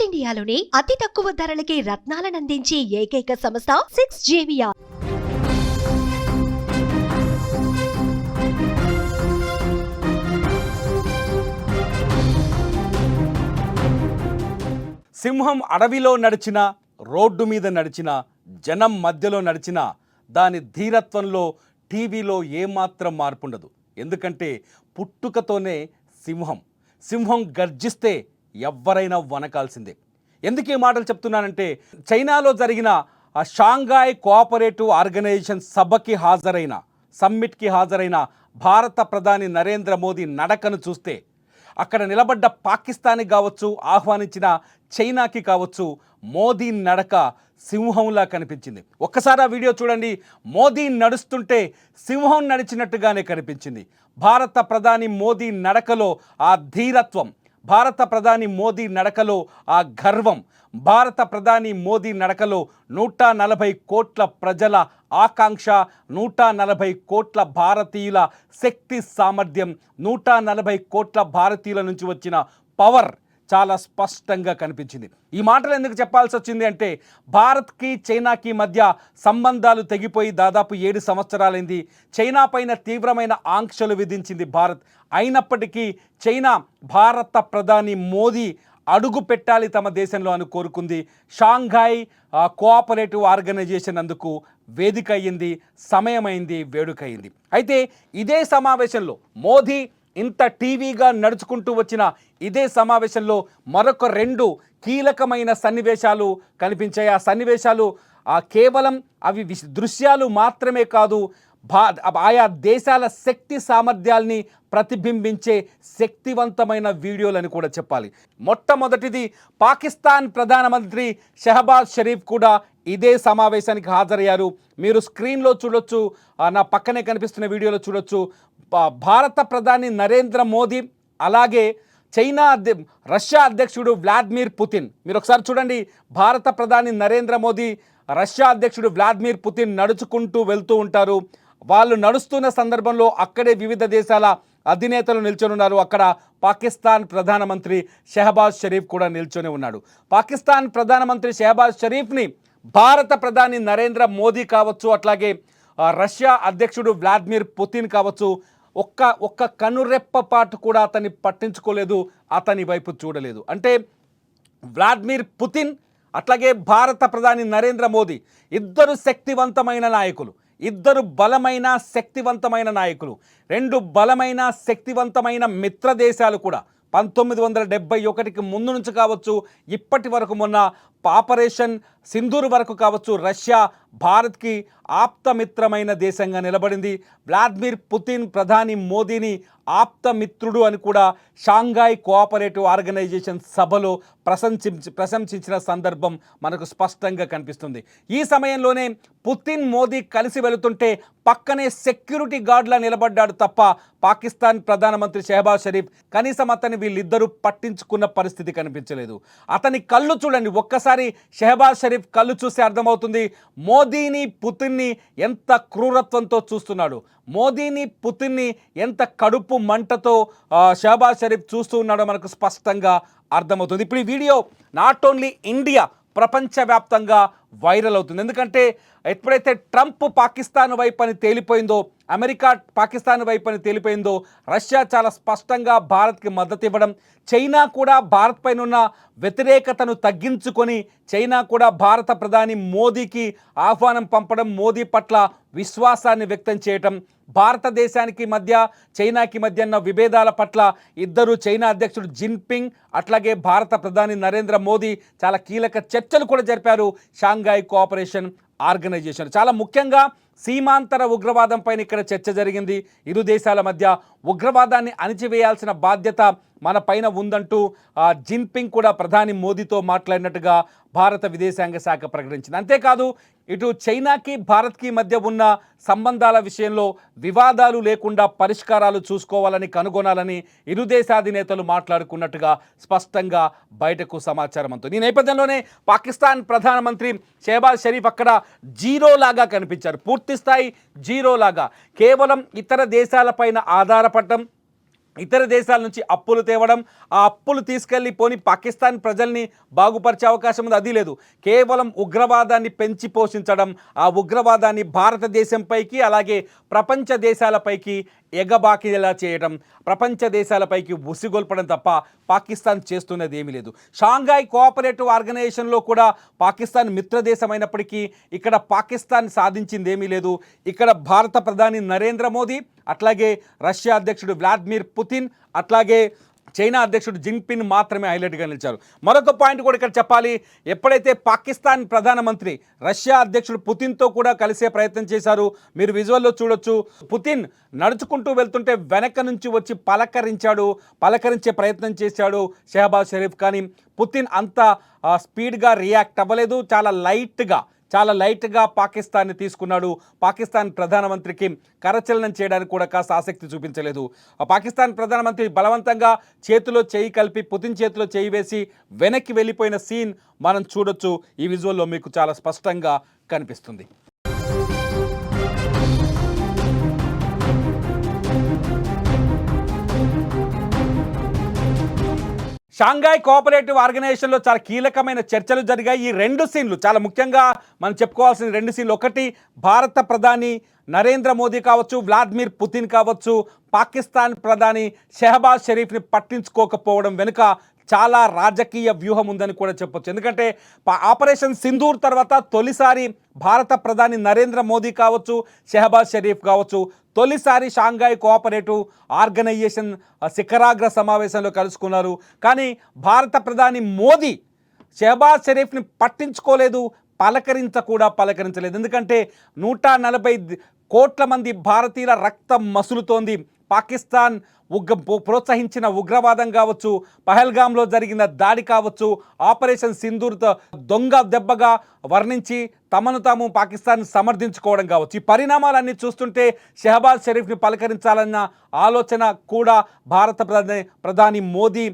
North ఇండియాలోనే అతి తక్కువ ధరలకి రత్నాలనందించే ఏకైక సంస్థ సిక్స్ జేవియా సింహం అడవిలో నడిచిన రోడ్డు మీద నడిచిన జనం మధ్యలో నడిచిన దాని ధీరత్వంలో టీవీలో ఏమాత్రం మార్పుండదు. ఎందుకంటే పుట్టుకతోనే సింహం. సింహం గర్జిస్తే ఎవ్వరైనా వనకాల్సిందే. ఎందుకు ఈ మాటలు చెప్తున్నానంటే చైనాలో జరిగిన ఆ షాంఘాయ్ కోఆపరేటివ్ ఆర్గనైజేషన్ సభకి హాజరైన సమ్మిట్కి హాజరైన భారత ప్రధాని నరేంద్ర మోదీ నడకను చూస్తే అక్కడ నిలబడ్డ పాకిస్తాన్కి కావచ్చు ఆహ్వానించిన చైనాకి కావచ్చు మోదీ నడక సింహంలా కనిపించింది. ఒక్కసారి ఆ వీడియో చూడండి. మోదీ నడుస్తుంటే సింహం నడిచినట్టుగానే కనిపించింది. భారత ప్రధాని మోదీ నడకలో ఆ ధీరత్వం భారత ప్రధాని మోదీ నడకలో ఆ గర్వం. భారత ప్రధాని మోదీ నడకలో నూట నలభై కోట్ల ప్రజల ఆకాంక్ష నూట నలభై కోట్ల భారతీయుల శక్తి సామర్థ్యం నూట నలభై కోట్ల భారతీయుల నుంచి వచ్చిన పవర్. చాలా స్పష్టంగా కనిపించింది. ఈ మాటలు ఎందుకు చెప్పాల్సి వచ్చింది అంటే భారత్కి చైనాకి మధ్య సంబంధాలు తెగిపోయి దాదాపు ఏడు సంవత్సరాలైంది. చైనా పైన తీవ్రమైన ఆంక్షలు విధించింది భారత్. అయినప్పటికీ చైనా భారత ప్రధాని మోదీ అడుగు పెట్టాలి తమ దేశంలో అని కోరుకుంది. షాంఘాయ్ కోఆపరేటివ్ ఆర్గనైజేషన్ అందుకు వేదిక అయ్యింది సమయమైంది వేడుకయింది అయితే ఇదే సమావేశంలో మోదీ ఇంత టీవీగా నడుచుకుంటూ వచ్చిన ఇదే సమావేశంలో మరొక రెండు కీలకమైన సన్నివేశాలు కనిపించాయి. ఆ సన్నివేశాలు ఆ కేవలం అవి దృశ్యాలు మాత్రమే కాదు భా ఆయా దేశాల శక్తి సామర్థ్యాల్ని ప్రతిబింబించే శక్తివంతమైన వీడియోలని కూడా చెప్పాలి. మొట్టమొదటిది పాకిస్తాన్ ప్రధానమంత్రి షహబాజ్ షరీఫ్ కూడా ఇదే సమావేశానికి హాజరయ్యారు. మీరు స్క్రీన్లో చూడొచ్చు నా పక్కనే కనిపిస్తున్న వీడియోలో చూడొచ్చు. భారత ప్రధాని నరేంద్ర మోదీ అలాగే చైనా అధ్య రష్యా అధ్యక్షుడు వ్లాదిమిర్ పుతిన్. మీరు ఒకసారి చూడండి భారత ప్రధాని నరేంద్ర మోదీ రష్యా అధ్యక్షుడు వ్లాదిమిర్ పుతిన్ నడుచుకుంటూ వెళ్తూ ఉంటారు. వాళ్ళు నడుస్తున్న సందర్భంలో అక్కడే వివిధ దేశాల అధినేతలు నిల్చొని ఉన్నారు అక్కడ పాకిస్తాన్ ప్రధానమంత్రి షెహబాజ్ షరీఫ్ కూడా నిల్చొని ఉన్నాడు. పాకిస్తాన్ ప్రధానమంత్రి షెహబాజ్ షరీఫ్ని భారత ప్రధాని నరేంద్ర మోదీ కావచ్చు అట్లాగే రష్యా అధ్యక్షుడు వ్లాదిమిర్ పుతిన్ కావచ్చు ఒక్క ఒక్క కనురెప్ప పాటు కూడా అతన్ని పట్టించుకోలేదు అతని వైపు చూడలేదు. అంటే వ్లాదిమిర్ పుతిన్ అట్లాగే భారత ప్రధాని నరేంద్ర మోదీ ఇద్దరు శక్తివంతమైన నాయకులు ఇద్దరు బలమైన శక్తివంతమైన నాయకులు రెండు బలమైన శక్తివంతమైన మిత్ర దేశాలు కూడా పంతొమ్మిది వందల డెబ్బై ఒకటికి ముందు నుంచి కావచ్చు ఇప్పటి వరకు మొన్న ఆపరేషన్ సింధూర్ వరకు కావచ్చు రష్యా భారత్కి ఆప్తమిత్రమైన దేశంగా నిలబడింది. వ్లాదిమిర్ పుతిన్ ప్రధాని మోదీని ఆప్తమిత్రుడు అని కూడా షాంఘాయ్ కోఆపరేటివ్ ఆర్గనైజేషన్ సభలో ప్రశంసించి ప్రశంసించిన సందర్భం మనకు స్పష్టంగా కనిపిస్తుంది. ఈ సమయంలోనే పుతిన్ మోదీ కలిసి వెళుతుంటే పక్కనే సెక్యూరిటీ గార్డ్లా నిలబడ్డాడు తప్ప పాకిస్తాన్ ప్రధానమంత్రి షెహబాజ్ షరీఫ్ కనీసం అతని వీళ్ళిద్దరూ పట్టించుకున్న పరిస్థితి కనిపించలేదు. అతని కళ్ళు చూడండి ఒక్కసారి షెహబాజ్ షరీఫ్ కళ్ళు చూస్తే అర్థమవుతుంది. మోదీని పుతిన్ని ఎంత క్రూరత్వంతో చూస్తున్నాడు. మోదీని పుతిన్ని ఎంత కడుపు మంటతో షహబాజ్ షరీఫ్ చూస్తూ ఉన్నాడో మనకు స్పష్టంగా అర్థమవుతుంది. ఇప్పుడు ఈ వీడియో నాట్ ఓన్లీ ఇండియా ప్రపంచవ్యాప్తంగా వైరల్ అవుతుంది. ఎందుకంటే ఎప్పుడైతే ట్రంప్ పాకిస్తాన్ వైపు అని తేలిపోయిందో అమెరికా పాకిస్తాన్ వైపు అని తేలిపోయిందో రష్యా చాలా స్పష్టంగా భారత్కి మద్దతు ఇవ్వడం చైనా కూడా భారత్ పైన ఉన్న వ్యతిరేకతను తగ్గించుకొని చైనా కూడా భారత ప్రధాని మోదీకి ఆహ్వానం పంపడం మోదీ పట్ల విశ్వాసాన్ని వ్యక్తం చేయటం భారతదేశానికి మధ్య చైనాకి మధ్య ఉన్న విభేదాల పట్ల ఇద్దరు చైనా అధ్యక్షుడు జిన్పింగ్ అట్లాగే భారత ప్రధాని నరేంద్ర మోదీ చాలా కీలక చర్చలు కూడా జరిపారు షాంఘాయ్ కోఆపరేషన్. ఆర్గనైజేషన్. చాలా ముఖ్యంగా సీమాంతర ఉగ్రవాదం పైన ఇక్కడ చర్చ జరిగింది. ఇరు దేశాల మధ్య ఉగ్రవాదాన్ని అణిచివేయాల్సిన బాధ్యత మన పైన ఉందంటూ జిన్పింగ్ కూడా ప్రధాని మోదీతో మాట్లాడినట్టుగా భారత విదేశాంగ శాఖ ప్రకటించింది. అంతేకాదు ఇటు చైనాకి భారత్కి మధ్య ఉన్న సంబంధాల విషయంలో వివాదాలు లేకుండా పరిష్కారాలు చూసుకోవాలని కనుగొనాలని ఇరు దేశాధినేతలు మాట్లాడుకున్నట్టుగా స్పష్టంగా బయటకు సమాచారం అందుతుంది. ఈ నేపథ్యంలోనే పాకిస్తాన్ ప్రధానమంత్రి షehబాజ్ షరీఫ్ అక్కడ జీరో లాగా కనిపించారు. పూర్తి స్థాయి జీరో లాగా కేవలం ఇతర దేశాలపైన ఆధారపడటం ఇతర దేశాల నుంచి అప్పులు తేవడం ఆ అప్పులు తీసుకెళ్ళి పోని పాకిస్తాన్ ప్రజల్ని బాగుపరిచే అవకాశం ఉంది. అది లేదు. కేవలం ఉగ్రవాదాన్ని పెంచి పోషించడం ఆ ఉగ్రవాదాన్ని భారతదేశంపైకి అలాగే ప్రపంచ దేశాలపైకి ఎగబాకిలా చేయడం ప్రపంచ దేశాలపైకి ఉసిగొల్పడం తప్ప పాకిస్తాన్ చేస్తున్నది ఏమీ లేదు. షాంఘాయ్ కోఆపరేటివ్ ఆర్గనైజేషన్లో కూడా పాకిస్తాన్ మిత్రదేశమైనప్పటికీ ఇక్కడ పాకిస్తాన్ సాధించింది ఏమీ లేదు. ఇక్కడ భారత ప్రధాని నరేంద్ర మోదీ అట్లాగే రష్యా అధ్యక్షుడు వ్లాదిమిర్ పుతిన్ అట్లాగే చైనా అధ్యక్షుడు జిన్పిన్ మాత్రమే హైలైట్గా నిలిచారు. మరొక పాయింట్ కూడా ఇక్కడ చెప్పాలి. ఎప్పుడైతే పాకిస్తాన్ ప్రధానమంత్రి రష్యా అధ్యక్షుడు పుతిన్తో కూడా కలిసే ప్రయత్నం చేశారు మీరు విజువల్లో చూడొచ్చు. పుతిన్ నడుచుకుంటూ వెళ్తుంటే వెనక నుంచి వచ్చి పలకరించాడు పలకరించే ప్రయత్నం చేశాడు షెహబాజ్ షరీఫ్ కానీ. పుతిన్ అంత స్పీడ్గా రియాక్ట్ అవ్వలేదు చాలా లైట్గా చాలా లైట్గా పాకిస్తాన్ని తీసుకున్నాడు. పాకిస్తాన్ ప్రధానమంత్రికి కరచలనం చేయడానికి కూడా కాస్త ఆసక్తి చూపించలేదు. పాకిస్తాన్ ప్రధానమంత్రి బలవంతంగా చేతిలో చేయి కలిపి పుతిన్ చేతిలో చేయి వేసి వెనక్కి వెళ్ళిపోయిన సీన్ మనం చూడొచ్చు. ఈ విజువల్లో మీకు చాలా స్పష్టంగా కనిపిస్తుంది. షాంఘాయ్ కోఆపరేటివ్ ఆర్గనైజేషన్లో చాలా కీలకమైన చర్చలు జరిగాయి. ఈ రెండు సీన్లు చాలా ముఖ్యంగా మనం చెప్పుకోవాల్సిన రెండు సీన్లు. ఒకటి భారత ప్రధాని నరేంద్ర మోదీ కావచ్చు వ్లాదిమిర్ పుతిన్ కావచ్చు పాకిస్తాన్ ప్రధాని షెహబాజ్ షరీఫ్ని పట్టించుకోకపోవడం వెనుక చాలా రాజకీయ వ్యూహం ఉందని కూడా చెప్పొచ్చు. ఎందుకంటే పా- ఆపరేషన్ సింధూర్ తర్వాత తొలిసారి భారత ప్రధాని నరేంద్ర మోదీ కావచ్చు షెహబాజ్ షరీఫ్ కావచ్చు తొలిసారి షాంఘాయ్ కోఆపరేటివ్ ఆర్గనైజేషన్ శిఖరాగ్ర సమావేశంలో కలుసుకున్నారు. కానీ భారత ప్రధాని మోదీ షెహబాజ్ షరీఫ్ని పట్టించుకోలేదు పలకరించ కూడా పలకరించలేదు. ఎందుకంటే నూట నలభై కోట్ల మంది భారతీయుల రక్తం మసులుతోంది. పాకిస్తాన్ ఉగ్ర ప్రోత్సహించిన ఉగ్రవాదం కావచ్చు పహల్గామ్లో జరిగిన దాడి కావచ్చు ఆపరేషన్ సింధూర్తో దొంగ దెబ్బగా వర్ణించి తమను తాము పాకిస్తాన్ సమర్థించుకోవడం కావచ్చు. ఈ పరిణామాలన్నీ చూస్తుంటే షెహబాజ్ షరీఫ్ని పలకరించాలన్న ఆలోచన కూడా భారత ప్రధాని ప్రధాని మోదీ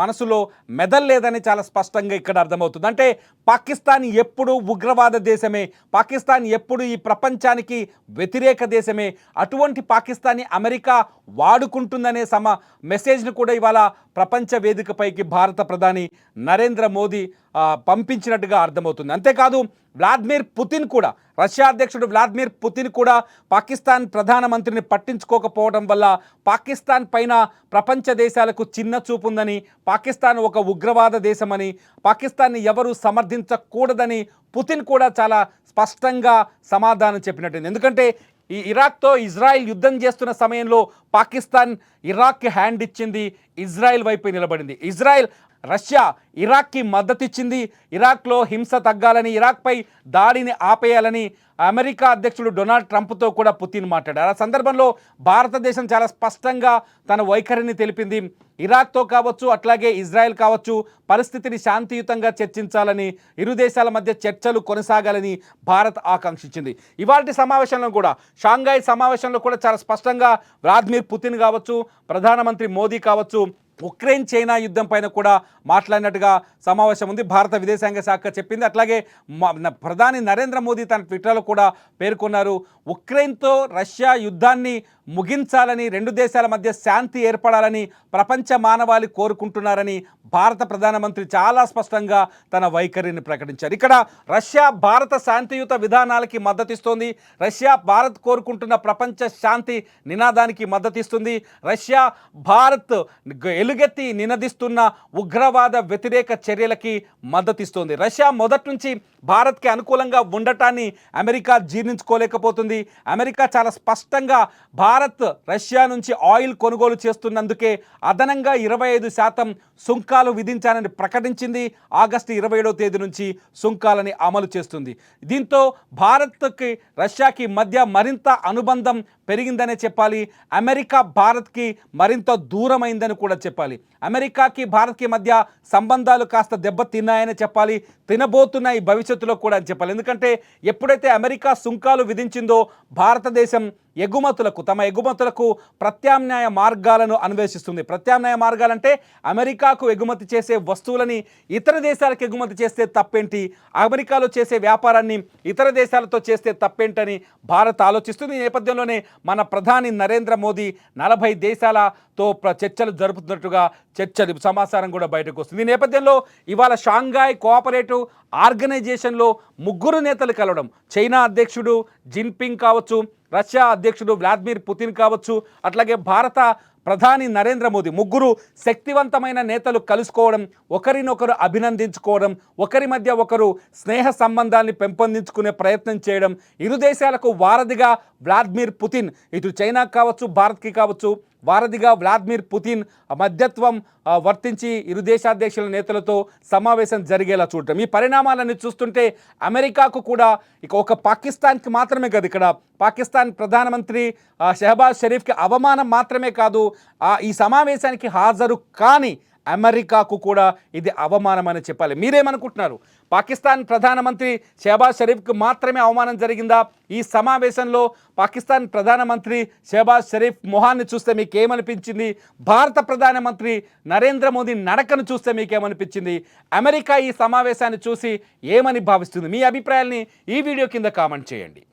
మనసులో మెదల్లేదని చాలా స్పష్టంగా ఇక్కడ అర్థమవుతుంది. అంటే పాకిస్తాన్ ఎప్పుడు ఉగ్రవాద దేశమే పాకిస్తాన్ ఎప్పుడు ఈ ప్రపంచానికి వ్యతిరేక దేశమే అటువంటి పాకిస్తాన్ని అమెరికా వాడుకుంటుందనే సమ మెసేజ్ను కూడా ఇవాళ ప్రపంచ వేదికపైకి భారత ప్రధాని నరేంద్ర మోదీ పంపించినట్టుగా అర్థమవుతుంది. అంతేకాదు వ్లాదిమిర్ పుతిన్ కూడా రష్యా అధ్యక్షుడు వ్లాదిమిర్ పుతిన్ కూడా పాకిస్తాన్ ప్రధానమంత్రిని పట్టించుకోకపోవడం వల్ల పాకిస్తాన్ పైన ప్రపంచ దేశాలకు చిన్న చూపు ఉందని పాకిస్తాన్ ఒక ఉగ్రవాద దేశమని పాకిస్తాన్ని ఎవరు సమర్థించకూడదని పుతిన్ కూడా చాలా స్పష్టంగా సమాధానం చెప్పినట్టుంది. ఎందుకంటే ఈ ఇరాక్తో ఇజ్రాయెల్ యుద్ధం చేస్తున్న సమయంలో పాకిస్తాన్ ఇరాక్కి హ్యాండ్ ఇచ్చింది ఇజ్రాయెల్ వైపు నిలబడింది. ఇజ్రాయెల్ రష్యా ఇరాక్కి మద్దతు ఇచ్చింది ఇరాక్లో హింస తగ్గాలని ఇరాక్పై దాడిని ఆపేయాలని అమెరికా అధ్యక్షుడు డొనాల్డ్ ట్రంప్తో కూడా పుతిన్ మాట్లాడారు. ఆ సందర్భంలో భారతదేశం చాలా స్పష్టంగా తన వైఖరిని తెలిపింది. ఇరాక్తో కావచ్చు అట్లాగే ఇజ్రాయెల్ కావచ్చు పరిస్థితిని శాంతియుతంగా చర్చించాలని ఇరు దేశాల మధ్య చర్చలు కొనసాగాలని భారత్ ఆకాంక్షించింది. ఇవాటి సమావేశంలో కూడా షాంఘాయ్ సమావేశంలో కూడా చాలా స్పష్టంగా వ్లాదిమిర్ పుతిన్ కావచ్చు ప్రధానమంత్రి మోదీ కావచ్చు ఉక్రెయిన్ చైనా యుద్ధం పైన కూడా మాట్లాడినట్టుగా సమావేశం ఉంది. భారత విదేశాంగ శాఖ చెప్పింది. అట్లాగే ప్రధాని నరేంద్ర మోదీ తన ట్విట్టర్లో కూడా పేర్కొన్నారు. ఉక్రెయిన్తో రష్యా యుద్ధాన్ని ముగించాలని రెండు దేశాల మధ్య శాంతి ఏర్పడాలని ప్రపంచ మానవాళి కోరుకుంటున్నారని భారత ప్రధానమంత్రి చాలా స్పష్టంగా తన వైఖరిని ప్రకటించారు. ఇక్కడ రష్యా భారత శాంతియుత విధానాలకి మద్దతిస్తోంది. రష్యా భారత్ కోరుకుంటున్న ప్రపంచ శాంతి నినాదానికి మద్దతిస్తుంది. రష్యా భారత్ గ- ఎలుగెత్తి నినదిస్తున్న ఉగ్రవాద వ్యతిరేక చర్యలకి మద్దతిస్తోంది. రష్యా మొదటి నుంచి భారత్కి అనుకూలంగా ఉండటాన్ని అమెరికా జీర్ణించుకోలేకపోతుంది. అమెరికా చాలా స్పష్టంగా భారత్ రష్యా నుంచి ఆయిల్ కొనుగోలు చేస్తున్నందుకే అదనంగా ఇరవై ఐదు శాతం సుంకాలు విధించాలని ప్రకటించింది ఆగస్టు ఇరవై ఏడవ తేదీ నుంచి సుంకాలని అమలు చేస్తుంది. దీంతో భారత్కి రష్యాకి మధ్య మరింత అనుబంధం పెరిగిందనే చెప్పాలి. అమెరికా భారత్కి మరింత దూరమైందని కూడా చెప్పాలి. అమెరికాకి భారత్కి మధ్య సంబంధాలు కాస్త దెబ్బతిన్నాయని చెప్పాలి. తినబోతున్నాయి భవిష్యత్తులో కూడా అని చెప్పాలి. ఎందుకంటే ఎప్పుడైతే అమెరికా సుంకాలు విధించిందో భారతదేశం ఎగుమతులకు తమ ఎగుమతులకు ప్రత్యామ్నాయ మార్గాలను అన్వేషిస్తుంది. ప్రత్యామ్నాయ మార్గాలంటే అమెరికాకు ఎగుమతి చేసే వస్తువులని ఇతర దేశాలకు ఎగుమతి చేస్తే తప్పేంటి? అమెరికాలో చేసే వ్యాపారాన్ని ఇతర దేశాలతో చేస్తే తప్పేంటని భారత్ ఆలోచిస్తుంది. ఈ నేపథ్యంలోనే మన ప్రధాని నరేంద్ర మోదీ నలభై దేశాలతో చర్చలు జరుపుతున్నట్టుగా చర్చలు సమాచారం కూడా బయటకు వస్తుంది. ఈ నేపథ్యంలో ఇవాళ షాంఘాయ్ కోఆపరేటివ్ ఆర్గనైజేషన్లో ముగ్గురు నేతలు కలవడం చైనా అధ్యక్షుడు జిన్పింగ్ కావచ్చు రష్యా అధ్యక్షుడు వ్లాదిమిర్ పుతిన్ కావచ్చు అట్లాగే భారత ప్రధాని నరేంద్ర మోదీ ముగ్గురు శక్తివంతమైన నేతలు కలుసుకోవడం ఒకరినొకరు అభినందించుకోవడం ఒకరి మధ్య ఒకరు స్నేహ సంబంధాన్ని పెంపొందించుకునే ప్రయత్నం చేయడం ఇరు దేశాలకు వారధిగా వ్లాదిమిర్ పుతిన్ ఇటు చైనా కావచ్చు భారత్కి కావచ్చు వారధిగా వ్లాదిమిర్ పుతిన్ మధ్యత్వం వర్తించి ఇరు దేశాధ్యక్షుల నేతలతో సమావేశం జరిగేలా చూడటం. ఈ పరిణామాలన్నీ చూస్తుంటే అమెరికాకు కూడా ఇక ఒక పాకిస్తాన్కి మాత్రమే కాదు ఇక్కడ పాకిస్తాన్ ప్రధానమంత్రి షెహబాజ్ షరీఫ్కి అవమానం మాత్రమే కాదు ఈ సమావేశానికి హాజరు కాని అమెరికాకు కూడా ఇది అవమానం అని చెప్పాలి. మీరేమనుకుంటున్నారు? పాకిస్తాన్ ప్రధానమంత్రి షెహబాజ్ షరీఫ్కి మాత్రమే అవమానం జరిగిందా? ఈ సమావేశంలో పాకిస్తాన్ ప్రధానమంత్రి షెహబాజ్ షరీఫ్ మొహాన్ని చూస్తే మీకు ఏమనిపించింది భారత ప్రధానమంత్రి నరేంద్ర మోదీ నడకను చూస్తే మీకేమనిపించింది? అమెరికా ఈ సమావేశాన్ని చూసి ఏమని భావిస్తుంది? మీ అభిప్రాయాల్ని ఈ వీడియో కింద కామెంట్ చేయండి.